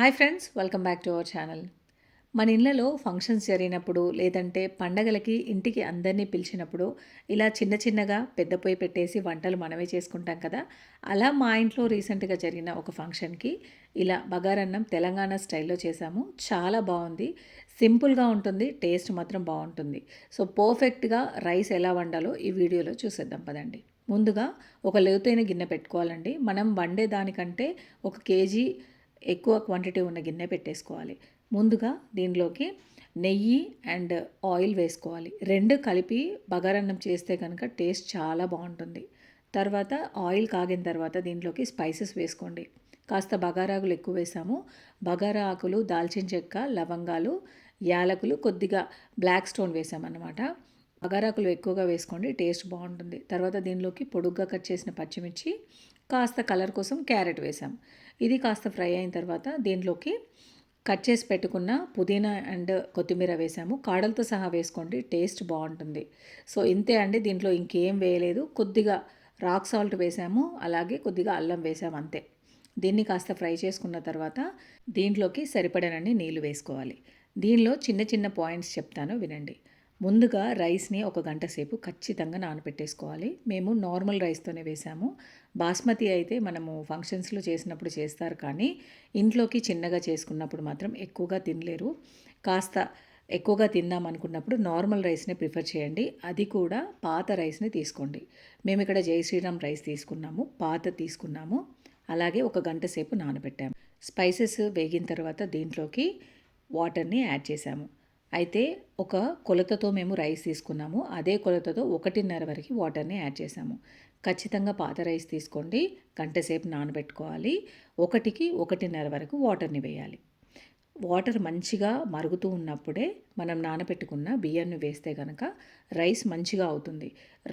Hi friends welcome back to our channel. మన ఇళ్ళలో functions జరిగినప్పుడు లేదంటే పండగలకి ఇంటికి అందరినీ పిలిచినప్పుడు ఇలా చిన్న చిన్నగా పెద్ద పొయ్యి పెట్టేసి వంటలు మనమే చేసుకుంటాం కదా. అలా మా ఇంట్లో రీసెంట్గా జరిగిన ఒక ఫంక్షన్కి ఇలా బగారన్నం తెలంగాణ స్టైల్లో చేశాము. చాలా బాగుంది. సింపుల్గా ఉంటుంది టేస్ట్ మాత్రం బాగుంటుంది. సో పర్ఫెక్ట్గా రైస్ ఎలా వండాలో ఈ వీడియోలో చూసేద్దాం పదండి. ముందుగా ఒక లోతైన గిన్నె పెట్టుకోవాలండి. మనం వండే దానికంటే ఒక కేజీ ఎక్కువ క్వాంటిటీ ఉన్న గిన్నె పెట్టేసుకోవాలి. ముందుగా దీనిలోకి నెయ్యి అండ్ ఆయిల్ వేసుకోవాలి. రెండు కలిపి బగారన్నం చేస్తే కనుక టేస్ట్ చాలా బాగుంటుంది. తర్వాత ఆయిల్ కాగిన తర్వాత దీంట్లోకి స్పైసెస్ వేసుకోండి. కాస్త బగారాకులు ఎక్కువ వేసాము. బగారా ఆకులు దాల్చిన చెక్క లవంగాలు యాలకులు కొద్దిగా బ్లాక్ స్టోన్ వేసామన్నమాట. బగారాకులు ఎక్కువగా వేసుకోండి టేస్ట్ బాగుంటుంది. తర్వాత దీనిలోకి పొడుగ్గా కట్ చేసిన పచ్చిమిర్చి కాస్త కలర్ కోసం క్యారెట్ వేసాం. ఇది కాస్త ఫ్రై అయిన తర్వాత దీంట్లోకి కట్ చేసి పెట్టుకున్న పుదీనా అండ్ కొత్తిమీర వేసాము. కాడలతో సహా వేసుకోండి టేస్ట్ బాగుంటుంది. సో ఇంతే అండి. దీంట్లో ఇంకేం వేయలేదు. కొద్దిగా రాక్ సాల్ట్ వేసాము. అలాగే కొద్దిగా అల్లం వేసాము అంతే. దీన్ని కాస్త ఫ్రై చేసుకున్న తర్వాత దీంట్లోకి సరిపడనన్ని నీళ్ళు వేసుకోవాలి. దీనిలో చిన్న చిన్న పాయింట్స్ చెప్తాను వినండి. ముందుగా రైస్ని ఒక గంట సేపు ఖచ్చితంగా నానబెట్టేసుకోవాలి మేము నార్మల్ రైస్తోనే వేసాము. బాస్మతి అయితే మనము ఫంక్షన్స్లో చేసినప్పుడు చేస్తారు కానీ ఇంట్లోకి చిన్నగా చేసుకున్నప్పుడు మాత్రం ఎక్కువగా తినలేరు. కాస్త ఎక్కువగా తిందాం అనుకున్నప్పుడు నార్మల్ రైస్ని ప్రిఫర్ చేయండి. అది కూడా పాత రైస్ని తీసుకోండి. మేము ఇక్కడ జై శ్రీరామ్ రైస్ తీసుకున్నాము. పాత తీసుకున్నాము. అలాగే ఒక గంట సేపు నానబెట్టాము. స్పైసెస్ వేగిన తర్వాత దీంట్లోకి వాటర్ని యాడ్ చేసాము. అయితే ఒక కొలతతో మేము రైస్ తీసుకున్నాము. అదే కొలతతో ఒకటిన్నర వరకు వాటర్ని యాడ్ చేసాము ఖచ్చితంగా పాత రైస్ తీసుకోండి. గంట సేపు నానబెట్టుకోవాలి. ఒకటికి ఒకటిన్నర వరకు వాటర్ని వేయాలి. వాటర్ మంచిగా మరుగుతూ ఉన్నప్పుడే మనం నానబెట్టుకున్న బియ్యాన్ని వేస్తే కనుక రైస్ మంచిగా అవుతుంది.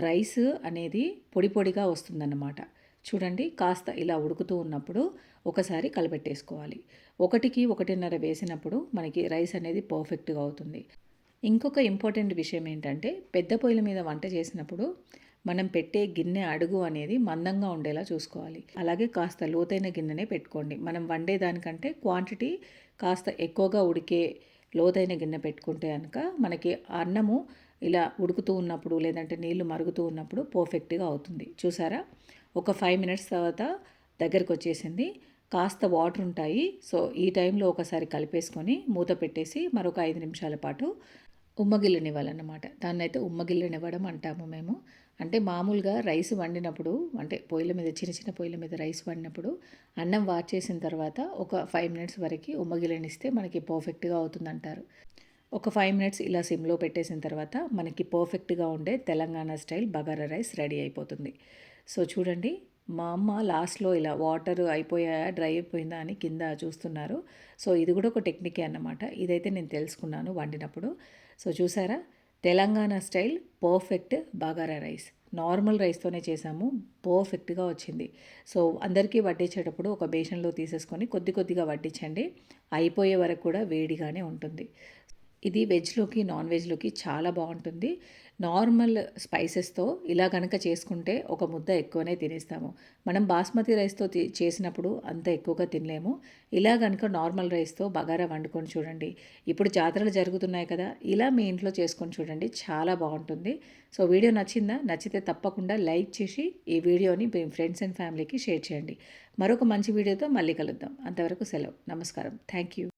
రైస్ అనేది పొడి పొడిగా వస్తుందన్నమాట. చూడండి కాస్త ఇలా ఉడుకుతూ ఉన్నప్పుడు ఒకసారి కలపెట్టేసుకోవాలి ఒకటికి ఒకటిన్నర వేసినప్పుడు మనకి రైస్ అనేది పర్ఫెక్ట్గా అవుతుంది. ఇంకొక ఇంపార్టెంట్ విషయం ఏంటంటే పెద్ద పొయ్యిల మీద వంట చేసినప్పుడు మనం పెట్టే గిన్నె అడుగు అనేది మందంగా ఉండేలా చూసుకోవాలి. అలాగే కాస్త లోతైన గిన్నెనే పెట్టుకోండి. మనం వండే దానికంటే క్వాంటిటీ కాస్త ఎక్కువగా ఉడికే లోతైన గిన్నె పెట్టుకుంటే కనుక మనకి అన్నము ఇలా ఉడుకుతూ ఉన్నప్పుడు లేదంటే నీళ్ళు మరుగుతూ ఉన్నప్పుడు పర్ఫెక్ట్గా అవుతుంది. చూసారా? ఒక ఫైవ్ మినిట్స్ తర్వాత దగ్గరకు వచ్చేసింది. కాస్త వాటర్ ఉంటాయి. సో ఈ టైంలో ఒకసారి కలిపేసుకొని మూత పెట్టేసి మరొక ఐదు నిమిషాల పాటు ఉమ్మగిల్లనివ్వాలన్నమాట. దాన్ని అయితే ఉమ్మగిల్లనివ్వడం అంటాము మేము. అంటే మామూలుగా రైస్ వండినప్పుడు అంటే పొయ్యిల మీద చిన్న చిన్న పొయ్యిల మీద రైస్ వండినప్పుడు అన్నం వార్చేసిన తర్వాత ఒక ఫైవ్ మినిట్స్ వరకు ఉమ్మగిల్లనిస్తే మనకి పర్ఫెక్ట్గా అవుతుందంటారు. ఒక ఫైవ్ మినిట్స్ ఇలా సిమ్లో పెట్టేసిన తర్వాత మనకి పర్ఫెక్ట్గా ఉండే Telangana style bagara rice ready అయిపోతుంది. సో చూడండి మా అమ్మ లాస్ట్లో ఇలా వాటర్ అయిపోయాయా డ్రై అయిపోయిందా అని కింద చూస్తున్నారు. సో ఇది కూడా ఒక టెక్నికే అన్నమాట. ఇదైతే నేను తెలుసుకున్నాను వండినప్పుడు. సో చూసారా Telangana style perfect bagara rice. Normal రైస్తోనే చేసాము పర్ఫెక్ట్గా వచ్చింది. సో అందరికీ వడ్డించేటప్పుడు ఒక బేషన్లో తీసేసుకొని కొద్ది కొద్దిగా వడ్డించండి. అయిపోయే వరకు కూడా వేడిగానే ఉంటుంది. ఇది వెజ్లోకి నాన్ వెజ్లోకి చాలా బాగుంటుంది. నార్మల్ స్పైసెస్తో ఇలా కనుక చేసుకుంటే ఒక ముద్ద ఎక్కువనే తినేస్తాము. మనం బాస్మతి రైస్తో చేసినప్పుడు అంత ఎక్కువగా తినలేము. ఇలా కనుక నార్మల్ రైస్తో బగారా వండుకొని చూడండి. ఇప్పుడు జాతరలు జరుగుతున్నాయి కదా ఇలా మీ ఇంట్లో చేసుకొని చూడండి. చాలా బాగుంటుంది. సో వీడియో నచ్చిందా? నచ్చితే తప్పకుండా లైక్ చేసి ఈ వీడియోని మీ ఫ్రెండ్స్ అండ్ ఫ్యామిలీకి షేర్ చేయండి. మరొక మంచి వీడియోతో మళ్ళీ కలుద్దాం. అంతవరకు సెలవు. నమస్కారం. Thank you